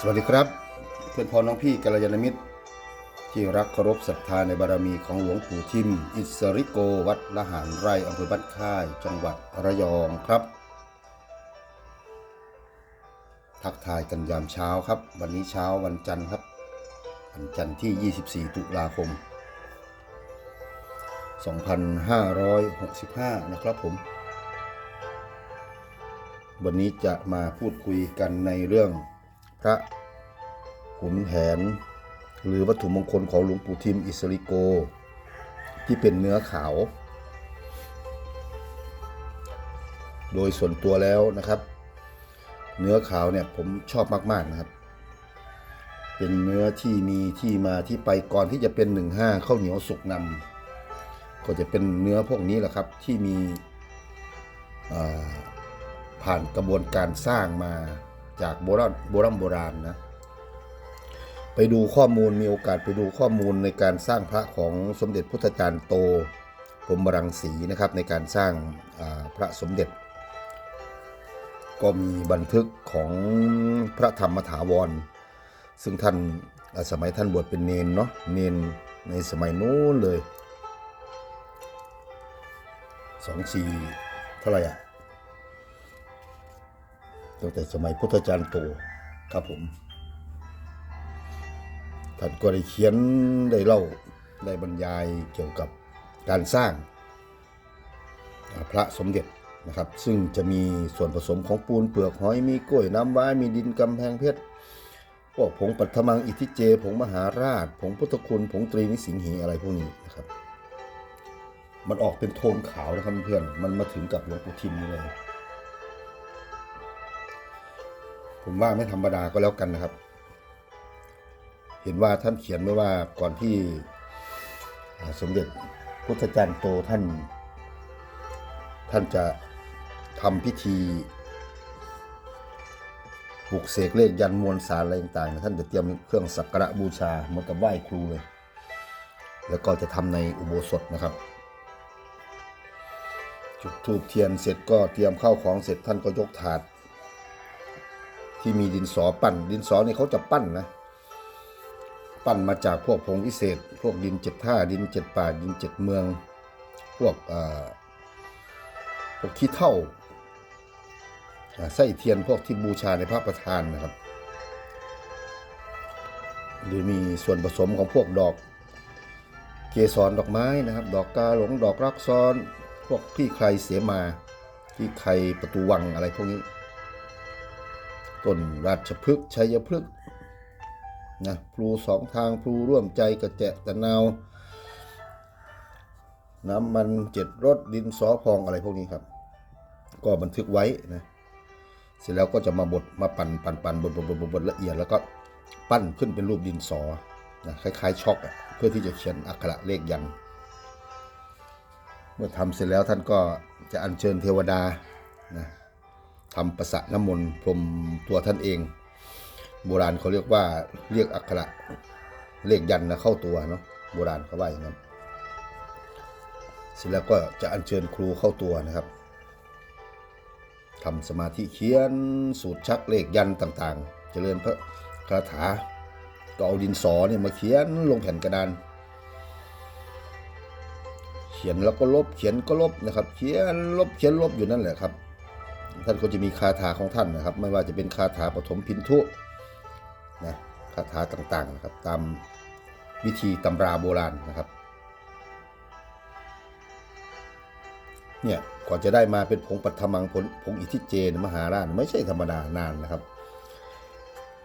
สวัสดีครับ เพื่อนพ้องน้องพี่กัลยาณมิตร ที่รักเคารพศรัทธาในบารมีของหลวงปู่ทิม อิสริโกวัดละหารไร่อำเภอบ้านค่าย จังหวัดระยองครับ ทักทายกันยามเช้าครับ วันนี้เช้าวันจันทร์ครับ วันจันทร์ที่ 24 ตุลาคม 2565 นะครับผมวันนี้จะมาพูดคุยกันในเรื่อง ระขุนแผน หรือวัตถุมงคลของหลวงปู่ทิมอิสริโก ที่เป็นเนื้อขาว โดยส่วนตัวแล้วนะครับ เนื้อขาวเนี่ยผมชอบมาก ๆ นะครับ เป็นเนื้อที่มีที่มาที่ไปก่อนที่จะเป็น15ข้าวเหนียวสุกนำก็จะเป็นเนื้อพวกนี้แหละครับที่มีผ่านกระบวนการสร้างมา จากโบราณโบราณโบราณนะไปดูข้อมูลมีโอกาสไปดูข้อมูลในการสร้างพระของสมเด็จพุทธจารย์โตพรมรังสีนะครับในการสร้างพระสมเด็จ ก็มีบันทึกของพระธรรมถาวร ซึ่งท่านสมัยท่านบวชเป็นเนนเนาะเนนในสมัยนู้นเลยสองสี่เท่าไหร่อะ ตั้งแต่สมัยพุทธจารย์โตครับผมท่านก็ได้เขียนได้เล่าได้บรรยายเกี่ยวกับการสร้างพระสมเด็จนะครับ ซึ่งจะมีส่วนผสมของปูนเปลือกหอยมีกล้วยน้ำว้ามีดินกำแพงเพชรพวกผงปัทมังอิทธิเจ ผงมหาราช ผงพุทธคุณ ผงตรีนิสิงหีอะไรพวกนี้นะครับ มันออกเป็นโทนขาวนะครับเพื่อน มันมาถึงกับหลวงปู่ทิมเลย ผมว่าไม่ธรรมดาก็แล้วกันนะครับ เห็นว่าท่านเขียนไว้ว่าก่อนที่สมเด็จพุทธจารย์โตท่าน ท่านจะทำพิธีปลุกเสกเลขยันมวลสารอะไรต่างๆ ท่านจะเตรียมเครื่องสักการะบูชาเหมือนกับไหว้ครูเลย แล้วก็จะทำในอุโบสถนะครับ จุดธูปเทียนเสร็จก็เตรียมเข้าของเสร็จท่านก็ยกถาด ที่มีดินสอปั้น ดินสอนี่เขาจะปั้นนะปั้นมาจากพวกผงวิเศษ พวกดินเจ็ดท่าดินเจ็ดป่าดินเจ็ดเมือง พวกพวกขี้เท่าอ่าไส้เทียนพวกที่บูชาในพระประธานนะครับ หรือมีส่วนผสมของพวกดอก เกสรดอกไม้นะครับ ดอกกาหลงดอกรักซ้อน พวกพี่ใครเสียมา ที่ใครประตูวังอะไรพวกนี้ ต้นราชพฤกษ์ชัยพฤกษ์นะพลูสองทางพลูร่วมใจกระแจะตะนาวน้ำมันเจ็ดรสดินสอพองอะไรพวกนี้ครับ ก็บันทึกไว้นะเสร็จแล้วก็จะมาบดมาปั่นปั่นปั่นบดบดบดบดบดละเอียดแล้วก็ปั้นขึ้นเป็นรูปดินสอนะคล้ายๆช็อกเพื่อที่จะเขียนอักขระเลขยัน เมื่อทำเสร็จแล้วท่านก็จะอัญเชิญเทวดานะ ทำประสะน้ำมนต์พรมตัวท่านเอง โบราณเขาเรียกว่าเรียกอักขระเลขยันนะเข้าตัวเนาะโบราณเขาว่าอย่างนั้นเสร็จแล้วก็จะอัญเชิญครูเข้าตัวนะครับทำสมาธิเขียนสูตรชักเลขยันต์ต่างๆ เจริญพระคาถาก็เอาดินสอเนี่ยมาเขียนลงแผ่นกระดาน เขียนแล้วก็ลบเขียนก็ลบนะครับ เขียนลบเขียนลบอยู่นั่นแหละครับ ท่านก็จะมีคาถาของท่านนะครับ ไม่ว่าจะเป็นคาถาปฐมพินทุนะคาถาต่างๆนะครับตามวิธีตำราโบราณนะครับเนี่ยก่อนจะได้มาเป็นผงปัทมังผลผงอิทธิเจนมหาราชไม่ใช่ธรรมดานานนะครับ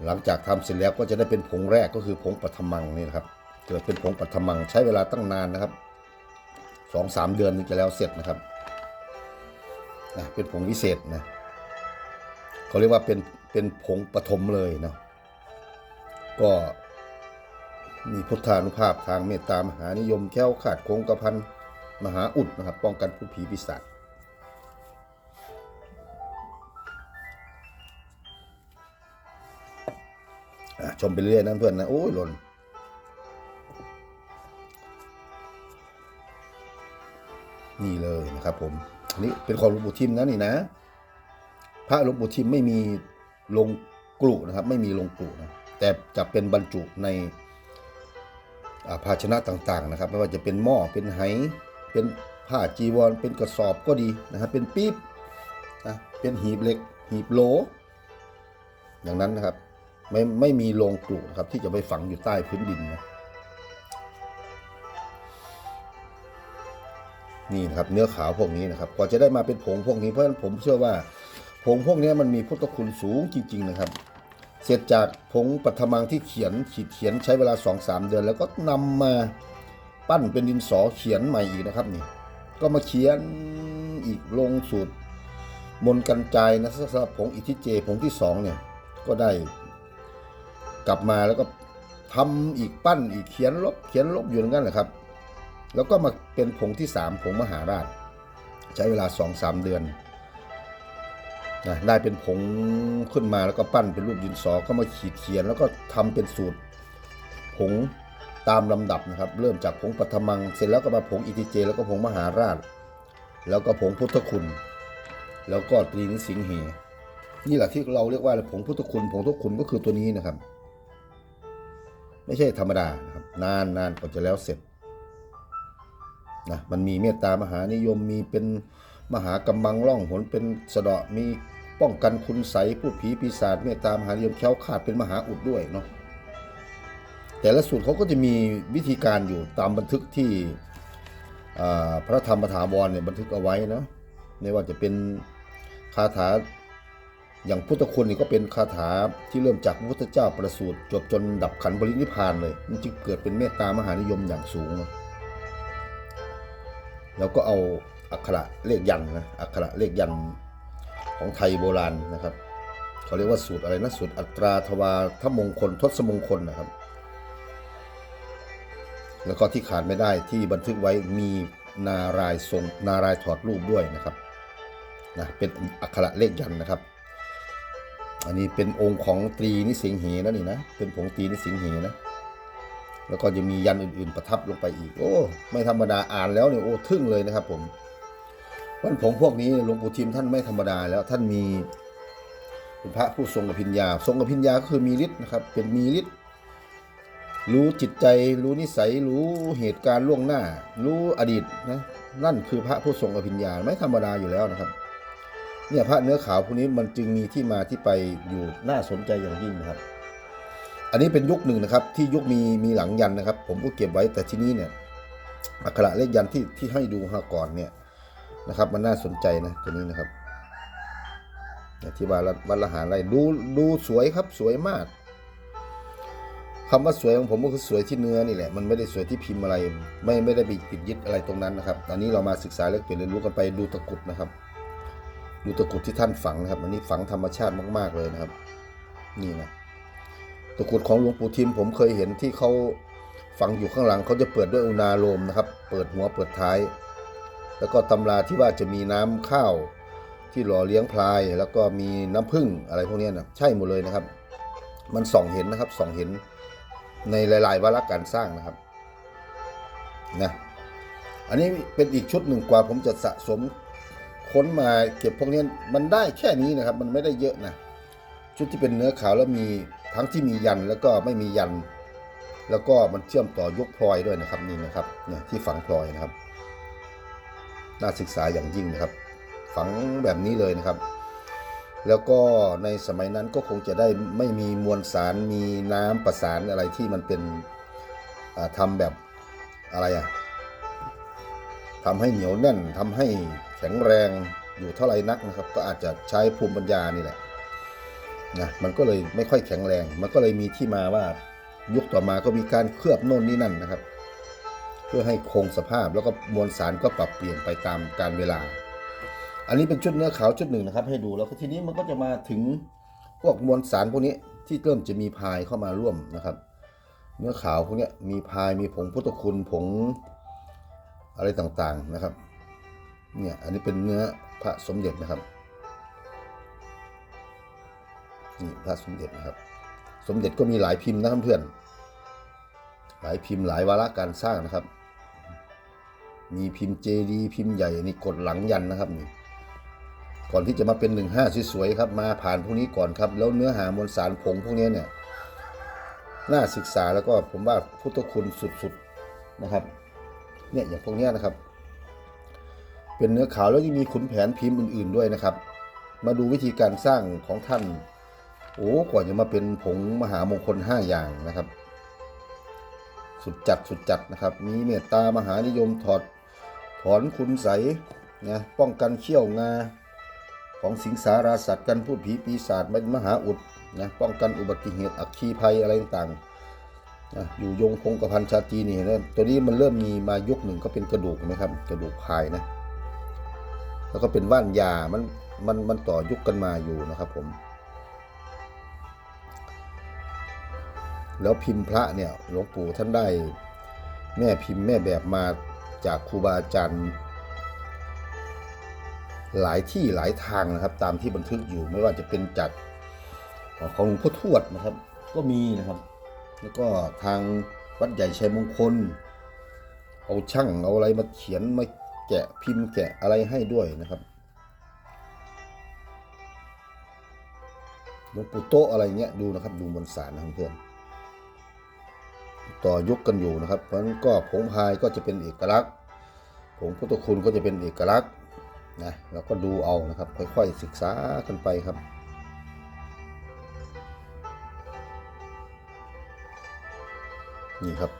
หลังจากทำเสร็จแล้วก็จะได้เป็นผงแรกก็คือผงปัทมังนี่นะครับเกิดเป็นผงปัทมังใช้เวลาตั้งนานนะครับสองสามเดือนถึงจะแล้วเสร็จนะครับ นะเป็นผงวิเศษนะเขาเรียกว่าเป็นเป็นผงปฐมเลยเนาะก็มีพุทธานุภาพทางเมตตามหานิยมแค้วขาดคงกระพันมหาอุดนะครับ ป้องกันผู้ผีปีศาจอะชมไปเรื่อยนะเพื่อนนะ โอ้ยหล่น นี่เลยนะครับผมอันนี้เป็นของหลวงปู่ทิมนะนี่นะ พระหลวงปู่ทิมไม่มีลงกลุนะครับ ไม่มีลงกลุนะแต่จะเป็นบรรจุในภาชนะต่างๆนะครับ ไม่ว่าจะเป็นหม้อเป็นไหเป็นผ้าจีวร เป็นกระสอบก็ดีนะครับ เป็นปี๊บนะเป็นหีบเหล็ก หีบโหลอย่างนั้นนะครับ ไม่ไม่มีโลงกลุนะครับ ที่จะไปฝังอยู่ใต้พื้นดินนะ นี่นะครับเนื้อขาวพวกนี้นะครับกว่าจะได้มาเป็นผงพวกนี้เพราะฉะนั้นผมเชื่อว่าผงพวกนี้มันมีพุทธคุณสูงจริง ๆ นะครับ เสร็จจากผงปัทมังที่เขียนขีดเขียนใช้เวลา 2-3 เดือน แล้วก็นำมาปั้นเป็นดินสอเขียนใหม่อีกนะครับนี่ ก็มาเขียนอีกลงสูตรมนกันใจนะสำหรับผงอิทธิเจผงที่สองเนี่ยก็ได้กลับมาแล้วก็ทำอีกปั้นอีกเขียนลบเขียนลบอยู่งนั้นแหละครับ แล้วก็มาเป็นผงที่สามผงมหาราช ใช้เวลาสองสามเดือนนะได้เป็นผงขึ้นมาแล้วก็ปั้นเป็นรูปดินสอก็มาขีดเขียน แล้วก็ทำเป็นสูตรผงตามลำดับนะครับ เริ่มจากผงปัทมัง เสร็จแล้วก็มาผงอิติเจ แล้วก็ผงมหาราช แล้วก็ผงพุทธคุณ แล้วก็ตรีนสิงเหนี่แหละที่เราเรียกว่าผงพุทธคุณผงพุทธคุณก็คือตัวนี้นะครับ ไม่ใช่ธรรมดานะครับนานนานกว่าจะแล้วเสร็จ นะมันมีเมตตามหานิยมมีเป็นมหากำบังล่องหนเป็นสะเดาะมีป้องกันคุณใสพูดผีปีศาจเมตตามหานิยมแค้วขาดเป็นมหาอุดด้วยเนาะแต่ละสูตรเขาก็จะมีวิธีการอยู่ตามบันทึกที่พระธรรมถาวรเนี่ยบันทึกเอาไว้นะไม่ว่าจะเป็นคาถาอย่างพุทธคุณนี่ก็เป็นคาถาที่เริ่มจากพระพุทธเจ้าประสูติจบจนดับขันธ์ปรินิพพานเลยมันจึงเกิดเป็นเมตตามหานิยมอย่างสูง แล้วก็เอาอักขระเลขยันนะอักขระเลขยันของไทยโบราณนะครับเขาเรียกว่าสูตรอะไรนะสูตรอัตราทวาทมงคลทศมงคลนะครับ แล้วก็ที่ขาดไม่ได้ที่บันทึกไว้มีนารายทรงนารายถอดรูปด้วยนะครับนะเป็นอักขระเลขยันนะครับ อันนี้เป็นองค์ของตรีนิสิงเหนะนี่นะเป็นผงตรีนิสิงเหนะ แล้วก็จะมียันอื่นๆประทับลงไปอีก โอ้ ไม่ธรรมดาอ่านแล้วเนี่ยโอ้ทึ่งเลยนะครับ ผมวันผงพวกนี้หลวงปู่ทิมท่านไม่ธรรมดาแล้วท่านมีเป็นพระผู้ทรงอภิญญา ทรงอภิญญาก็คือมีฤทธิ์นะครับ เป็นมีฤทธิ์รู้จิตใจ รู้นิสัย รู้เหตุการณ์ล่วงหน้า รู้อดีตนะนั่นคือพระผู้ทรงอภิญญาไม่ธรรมดาอยู่แล้วนะครับ เนี่ยพระเนื้อขาวพวกนี้มันจึงมีที่มาที่ไปอยู่น่าสนใจอย่างยิ่งนะครับ อันนี้เป็นยุคหนึ่งนะครับ ที่ยุคมีมีหลังยันนะครับ ผมก็เก็บไว้แต่ที่นี้เนี่ยอักขระเลขยันที่ที่ให้ดูฮะก่อนเนี่ยนะครับ มันน่าสนใจนะตัวนี้นะครับที่ว่าวัดละหารไรดูดูสวยครับสวยมากคำว่าสวยของผมก็คือสวยที่เนื้อนี่แหละ มันไม่ได้สวยที่พิมพ์อะไร ไม่ไม่ได้ไปปิดยึดอะไรตรงนั้นนะครับ อันนี้เรามาศึกษาและเปลี่ยนเรียนรู้กันไปดูตะกุดนะครับ ดูตะกุดที่ท่านฝังนะครับ อันนี้ฝังธรรมชาติมาก ๆเลยนะครับ นี่นะ ตะกุดของหลวงปู่ทิมผมเคยเห็นที่เขาฝังอยู่ข้างหลังเขาจะเปิดด้วยอุณาโลมนะครับ เปิดหัวเปิดท้าย แล้วก็ตำราที่ว่าจะมีน้ำข้าวที่หล่อเลี้ยงพลาย แล้วก็มีน้ำผึ้งอะไรพวกนี้นะใช่หมดเลยนะครับ มันส่องเห็นนะครับส่องเห็นในหลาย ๆวาระการสร้างนะครับนะอันนี้เป็นอีกชุดหนึ่งกว่าผมจะสะสมค้นมาเก็บพวกนี้มันได้แค่นี้นะครับ มันไม่ได้เยอะนะ ชุดที่เป็นเนื้อขาวแล้วมีทั้งที่มียันแล้วก็ไม่มียัน แล้วก็มันเชื่อมต่อยกพลอยด้วยนะครับนี่นะครับเนี่ยที่ฝังพลอยนะครับน่าศึกษาอย่างยิ่งนะครับ ฝังแบบนี้เลยนะครับ แล้วก็ในสมัยนั้นก็คงจะได้ไม่มีมวลสารมีน้ำประสานอะไรที่มันเป็นอ่าทำแบบอะไรอะทำให้เหนียวแน่นทำให้แข็งแรงอยู่เท่าไรนักนะครับ ก็อาจจะใช้ภูมิปัญญานี่แหละ นะมันก็เลยไม่ค่อยแข็งแรง มันก็เลยมีที่มาว่ายุคต่อมาก็มีการเคลือบโน่นนี่นั่นนะครับ เพื่อให้คงสภาพแล้วก็มวลสารก็ปรับเปลี่ยนไปตามการเวลา อันนี้เป็นชุดเนื้อขาวชุดหนึ่งนะครับ ให้ดูแล้วทีนี้มันก็จะมาถึงพวกมวลสารพวกนี้ที่เริ่มจะมีพายเข้ามาร่วมนะครับ เนื้อขาวพวกนี้มีพายมีผงพุทธคุณผงอะไรต่างๆนะครับเนี่ยอันนี้เป็นเนื้อพระสมเด็จนะครับ นี่พระสมเด็จนะครับ สมเด็จก็มีหลายพิมพ์นะครับเพื่อน หลายพิมพ์หลายวาระการสร้างนะครับ มีพิมพ์เจดีพิมพ์ใหญ่นี่กดหลังยันนะครับนี่ก่อนที่จะมาเป็นหนึ่งห้าสวยๆครับ มาผ่านพวกนี้ก่อนครับ แล้วเนื้อหามวลสารผงพวกนี้เนี่ยน่าศึกษาแล้วก็ผมว่าพุทธคุณสุดๆนะครับ เนี่ยอย่างพวกนี้นะครับ เป็นเนื้อขาวแล้วยังมีขุนแผนพิมพ์อื่น ๆด้วยนะครับ มาดูวิธีการสร้างของท่าน โอ้กว่าจะมาเป็นผงมหามงคลห้าอย่างนะครับ สุดจัดสุดจัดนะครับ มีเมตตามหานิยมถอดถอนคุณใสนะป้องกันเขี้ยวงา ของสิงสาราสัตว์กันพูดผีปีศาจมหาอุดนะป้องกันอุบัติเหตุอัคคีภัยอะไรต่างๆนะอยู่ยงคงกระพันชาตีนี่เห็นไหมตัวนี้มันเริ่มมีมายุคหนึ่งก็เป็นกระดูกเห็นะครับ กระดูกพายนะแล้วก็เป็นว่านยามันมันมันต่อยุคกันมาอยู่นะครับผม แล้วพิมพ์พระเนี่ยหลวงปู่ท่านได้แม่พิมพ์แม่แบบมาจากครูบาอาจารย์หลายที่หลายทางนะครับ ตามที่บันทึกอยู่ไม่ว่าจะเป็นจากของหลวงพ่อทวดนะครับ ก็มีนะครับ แล้วก็ทางวัดใหญ่ชัยมงคล เอาช่างเอาอะไรมาเขียนมาแกะพิมพ์แกะอะไรให้ด้วยนะครับหลวงปู่โตอะไรเงี้ยดูนะครับ ดูบนสารนะเพื่อน ต่อยุคกันอยู่นะครับ เพราะฉะนั้นก็ผงพายก็จะเป็นเอกลักษณ์ ผงพุทธคุณก็จะเป็นเอกลักษณ์นะเราก็ดูเอานะครับ ค่อยๆศึกษากันไปครับนี่ครับ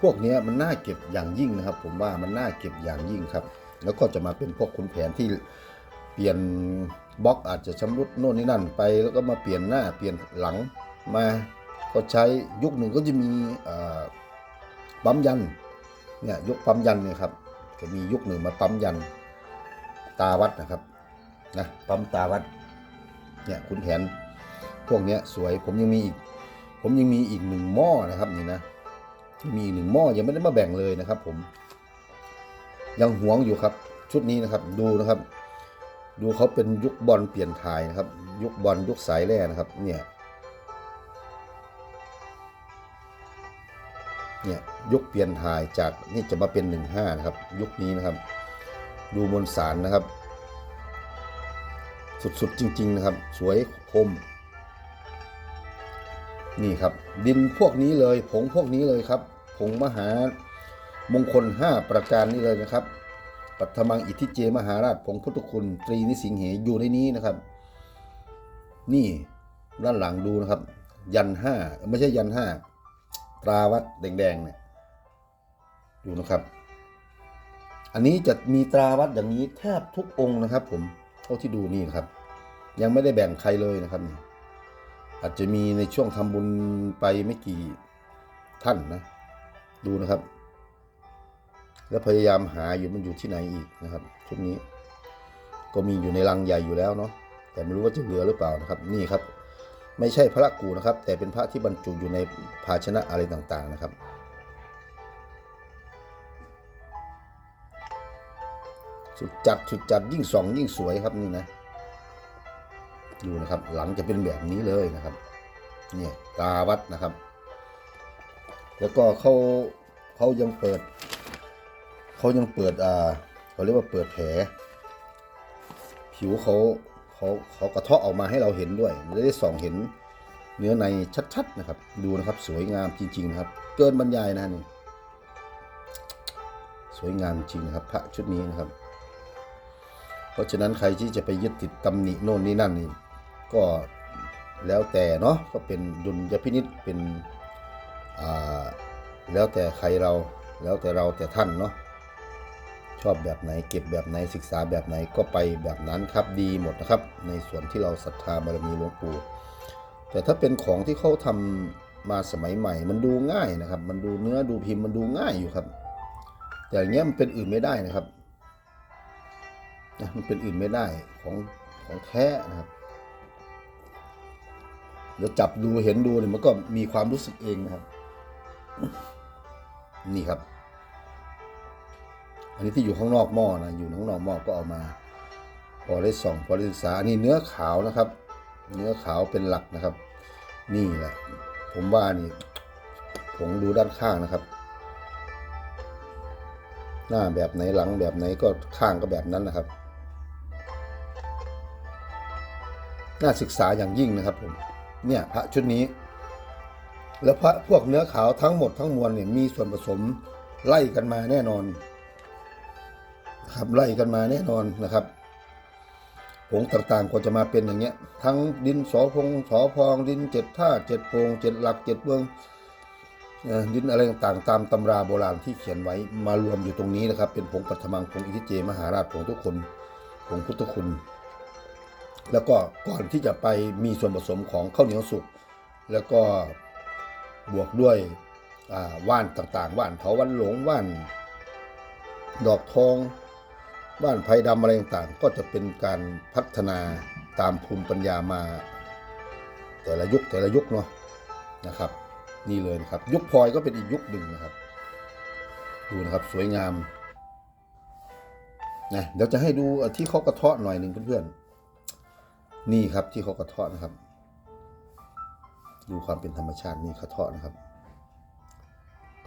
พวกนี้มันน่าเก็บอย่างยิ่งนะครับ ผมว่ามันน่าเก็บอย่างยิ่งครับ แล้วก็จะมาเป็นพวกคุณแผนที่เปลี่ยนบล็อกอาจจะชำรุดโน่นนี่นั่นไป แล้วก็มาเปลี่ยนหน้าเปลี่ยนหลังมา ก็ใช้ยุคหนึ่งก็จะมีปั๊มยันเนี่ยยุคปั๊มยันเนี่ยครับจะมียุคหนึ่งมาปั๊มยันตาวัดนะครับนะปั๊มตาวัดเนี่ยคุณแผนพวกเนี้ยสวยผมยังมีอีกผมยังมีอีกหนึ่งหม้อนะครับนี่นะมีอีหนึ่งหม้อยังไม่ได้มาแบ่งเลยนะครับ ผม ยังหวงอยู่ครับ ชุดนี้นะครับ ดูนะครับ ดูเขาเป็นยุคบอลเปลี่ยนถ่ายนะครับ ยุคบอลยุคสายแร่นะครับ เนี่ย เนี่ยยุคเปลี่ยนถ่ายจากนี่จะมาเป็นหนึ่งห้านะครับ ยุคนี้นะครับ ดูมวลสารนะครับ สุดๆจริง ๆ นะครับ สวยคม นี่ครับ ดินพวกนี้เลยผงพวกนี้เลยครับผงมหามงคล 5 ประการนี้เลยนะครับปัทมังอิทธิเจมหาราชผงพุทธคุณตรีนิสิงเหอยู่ในนี้นะครับ นี่ด้านหลังดูนะครับ ยันห้าไม่ใช่ยันห้า ตราวัดแดงๆเนี่ยดูนะครับ อันนี้จะมีตราวัดอย่างนี้แทบทุกองค์นะครับ ผมเท่าที่ดูนี่นะครับ ยังไม่ได้แบ่งใครเลยนะครับนี่อาจจะมีในช่วงทำบุญไปไม่กี่ท่านนะ ดูนะครับ แล้วพยายามหาอยู่มันอยู่ที่ไหนอีกนะครับชุดนี้ ก็มีอยู่ในลังใหญ่อยู่แล้วเนาะแต่ไม่รู้ว่าจะเหลือหรือเปล่านะครับ นี่ครับ ไม่ใช่พระกูนะครับ แต่เป็นพระที่บรรจุอยู่ในภาชนะอะไรต่างๆนะครับ สุดจัดสุดจัดยิ่งส่องยิ่งสวยครับนี่นะดูนะครับ หลังจะเป็นแบบนี้เลยนะครับเนี่ยตาวัดนะครับ แล้วก็เขาเขายังเปิดเขายังเปิดอ่าเขาเรียกว่าเปิดแผลผิวเขา เขาเขากระเทาะออกมาให้เราเห็นด้วยจะได้ส่องเห็นเนื้อในชัดๆนะครับ ดูนะครับสวยงามจริง ๆ นะครับ เกินบรรยายนะนี่สวยงามจริงนะครับ พระชุดนี้นะครับ เพราะฉะนั้นใครที่จะไปยึดติดตำหนิโน่นนี่นั่นนี่ก็แล้วแต่เนาะก็เป็นดุลยพินิษเป็นแล้วแต่ใครเราแล้วแต่เราแต่ท่านเนาะ ชอบแบบไหนเก็บแบบไหนศึกษาแบบไหนก็ไปแบบนั้นครับดีหมดนะครับ ในส่วนที่เราศรัทธาบารมีหลวงปู่แต่ถ้าเป็นของที่เขาทำมาสมัยใหม่ มันดูง่ายนะครับ มันดูเนื้อดูพิมพ์มันดูง่ายอยู่ครับ แต่อย่างเงี้ยมันเป็นอื่นไม่ได้นะครับนะมันเป็นอื่นไม่ได้ของของแท้นะครับเดี๋ยวจับดูเห็นดูเนี่ยมันก็มีความรู้สึกเองนะครับ นี่ครับ อันนี้ที่อยู่ข้างนอกหม้อนะอยู่ข้างนอกหม้อก็เอามา พอได้ส่องพอได้ศึกษาอันนี้เนื้อขาวนะครับ เนื้อขาวเป็นหลักนะครับ นี่แหละผมว่านี่ผมดูด้านข้างนะครับ หน้าแบบไหนหลังแบบไหนก็ข้างก็แบบนั้นนะครับน่าศึกษาอย่างยิ่งนะครับผมเนี่ยพระชุดนี้ แล้วพระพวกเนื้อขาวทั้งหมดทั้งมวลเนี่ยมีส่วนผสมไล่กันมาแน่นอน ครับไล่กันมาแน่นอนนะครับผงต่างๆก็จะมาเป็นอย่างเงี้ย ทั้งดินสอพงสอพองดินเจ็ดท่าเจ็ดโปงเจ็ดหลักเจ็ดเบืองดินอะไรต่างๆตามตำราโบราณที่เขียนไว้มารวมอยู่ตรงนี้นะครับ เป็นผงปัทมังผงอิทิเจ มหาราชผงทุกคนผงพุทธคุณ แล้วก็ก่อนที่จะไปมีส่วนผสมของข้าวเหนียวสุกแล้วก็บวกด้วยว่านต่างๆว่านเถาวันหลงว่าน ดอกทอง ว่านไผ่ดำอะไรต่างๆ ก็จะเป็นการพัฒนาตามภูมิปัญญามา แต่ละยุคแต่ละยุคเนาะนะครับ นี่เลยนะครับ ยุคพลอยก็เป็นอีกยุคหนึ่งนะครับ ดูนะครับสวยงามนะเดี๋ยวจะให้ดูที่เขากระเทาะหน่อยหนึ่งเพื่อนๆนี่ครับที่เขากระเทาะนะครับ ดูความเป็นธรรมชาตินี่กระเทาะนะครับ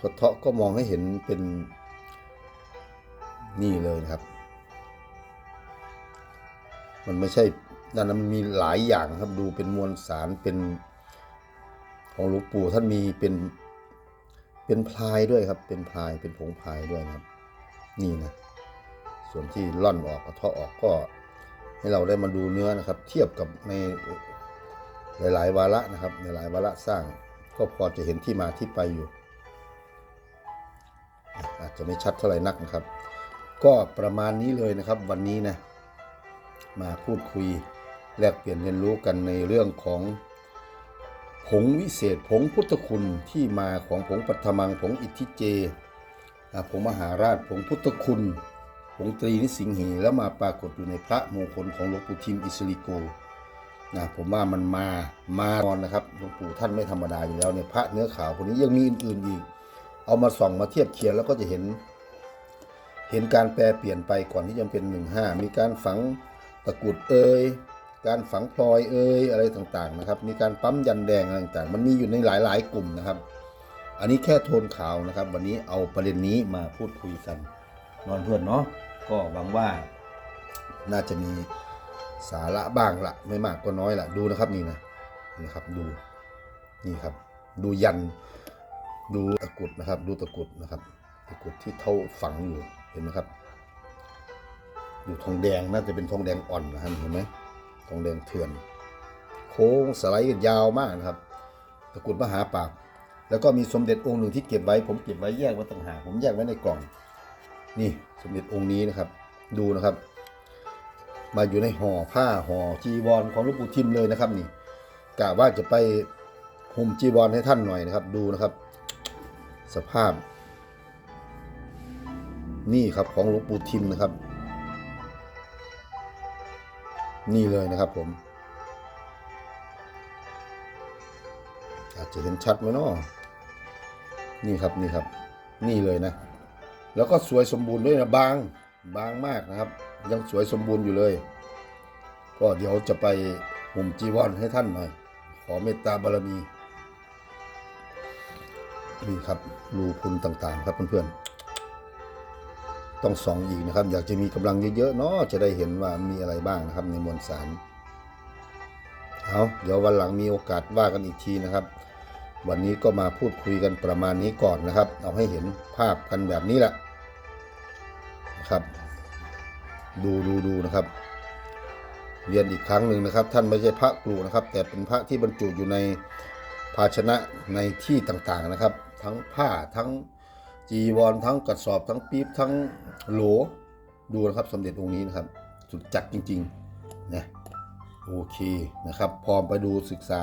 กระเทาะก็มองให้เห็นเป็นนี่เลยนะครับ มันไม่ใช่นั่นนะมันมีหลายอย่างครับดูเป็นมวลสารเป็นของหลวงปู่ท่านมีเป็นเป็นพลายด้วยครับ เป็นพลายเป็นผงพลายด้วยนะครับ นี่นะส่วนที่ล่อนออกกระเทาะออกก็ ให้เราได้มาดูเนื้อนะครับ เทียบกับในหลาย ๆ วาระนะครับในหลายวาระสร้าง ก็พอจะเห็นที่มาที่ไปอยู่ อาจจะไม่ชัดเท่าไหร่นักนะครับ ก็ประมาณนี้เลยนะครับ วันนี้นะ มาพูดคุยแลกเปลี่ยนเรียนรู้กันในเรื่องของผงวิเศษผงพุทธคุณที่มาของผงปัทมังผงอิทธิเจผงมหาราชผงพุทธคุณผงตรีนิสิงหีแล้วมาปรากฏอยู่ในพระมงคลของหลวงปู่ทิมอิสริโกนะผมว่ามันมามาตอนนะครับหลวงปู่ท่านไม่ธรรมดาอยู่แล้วเนี่ยพระเนื้อขาวคนนี้ยังมีอื่นๆอีก เอามาส่องมาเทียบเคียงแล้วก็จะเห็น เห็นการแปลเปลี่ยนไปก่อนที่จะเป็นหนึ่งห้ามีการฝัง ตะกรุดเอยการฝังพลอยเอยอะไรต่างๆนะครับ มีการปั๊มยันแดงอะไรต่างๆ มันมีอยู่ในหลายๆ กลุ่มนะครับ อันนี้แค่โทนขาวนะครับ วันนี้เอาประเด็นนี้มาพูดคุยกันนอนเพื่อนเนาะก็หวังว่า น่าจะมีสาระบ้างละไม่มากก็น้อยละดูนะครับนี่นะนะครับดูนี่ครับ ดูยันดูตะกรุดนะครับ ดูตะกรุดนะครับ ตะกรุดที่เท่าฝังอยู่เห็นไหมครับ ทองแดงน่าจะเป็นทองแดงอ่อนนะครับเห็นไหมทองแดงเถื่อน โค้งสไลด์ยาวมากนะครับตะกุดมหาปาบแล้วก็มีสมเด็จองค์หนึ่งที่เก็บไว้ ผมเก็บไว้แยกไว้ต่างหากผมแยกไว้ในกล่อง นี่สมเด็จองค์นี้นะครับ ดูนะครับ มาอยู่ในห่อผ้าห่อจีวรของหลวงปู่ทิมเลยนะครับ นี่กะว่าจะไปห่มจีวรให้ท่านหน่อยนะครับ ดูนะครับ สภาพ นี่ครับของหลวงปู่ทิมนะครับ นี่เลยนะครับผม อาจจะเห็นชัดไหมเนาะนี่ครับนี่ครับ นี่เลยนะ แล้วก็สวยสมบูรณ์ด้วยนะบางบางมากนะครับ ยังสวยสมบูรณ์อยู่เลย ก็เดี๋ยวจะไปห่มจีวรให้ท่านหน่อยขอเมตตาบารมีนี่ครับรูพุนต่างๆ ครับเพื่อนๆ ต้องส่องอีกนะครับ อยากจะมีกำลังเยอะๆเนาะจะได้เห็นว่ามีอะไรบ้างนะครับ ในมวลสารเอาเดี๋ยววันหลังมีโอกาสว่ากันอีกทีนะครับ วันนี้ก็มาพูดคุยกันประมาณนี้ก่อนนะครับ เอาให้เห็นภาพกันแบบนี้แหละนะครับ ดูดูดูนะครับ เรียนอีกครั้งหนึ่งนะครับ ท่านไม่ใช่พระกรูนะครับ แต่เป็นพระที่บรรจุอยู่ในภาชนะในที่ต่างๆนะครับ ทั้งผ้าทั้ง จีวรทั้งกระสอบทั้งปี๊บทั้งโหลดูนะครับสมเด็จองค์นี้นะครับ สุดจัดจริงๆนะโอเคนะครับพอไปดูศึกษา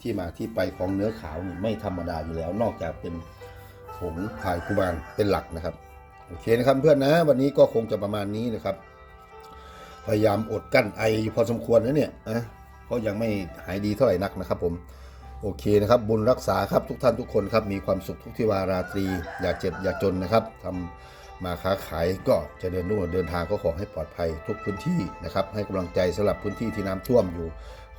ที่มาที่ไปของเนื้อขาวนี่ไม่ธรรมดาอยู่แล้ว นอกจากเป็นผงพายกุมารเป็นหลักนะครับโอเคนะครับเพื่อนนะวันนี้ก็คงจะประมาณนี้นะครับ พยายามอดกั้นไอพอสมควรนะเนี่ยนะเพราะยังไม่หายดีเท่าไหร่นักนะครับผม โอเคนะครับ บุญรักษาครับทุกท่านทุกคนครับ มีความสุขทุกที่วาราตรี อย่าเจ็บอย่าจนนะครับทำมาค้าขายก็จะเดินนู่นเดินทางก็ขอให้ปลอดภัยทุกพื้นที่นะครับ ให้กำลังใจสำหรับพื้นที่ที่น้ำท่วมอยู่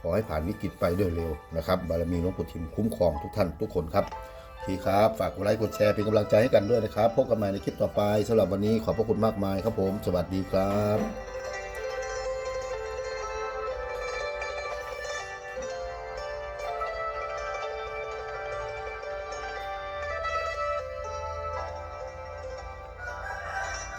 ขอให้ผ่านวิกฤตไปด้วยเร็วนะครับ บารมีหลวงปู่ทิมคุ้มครองทุกท่านทุกคนครับโอเคครับฝากกดไลค์กดแชร์เป็นกำลังใจให้กันด้วยนะครับ พบกันใหม่ในคลิปต่อไปสำหรับวันนี้ขอบพระคุณมากมายครับผม สวัสดีครับ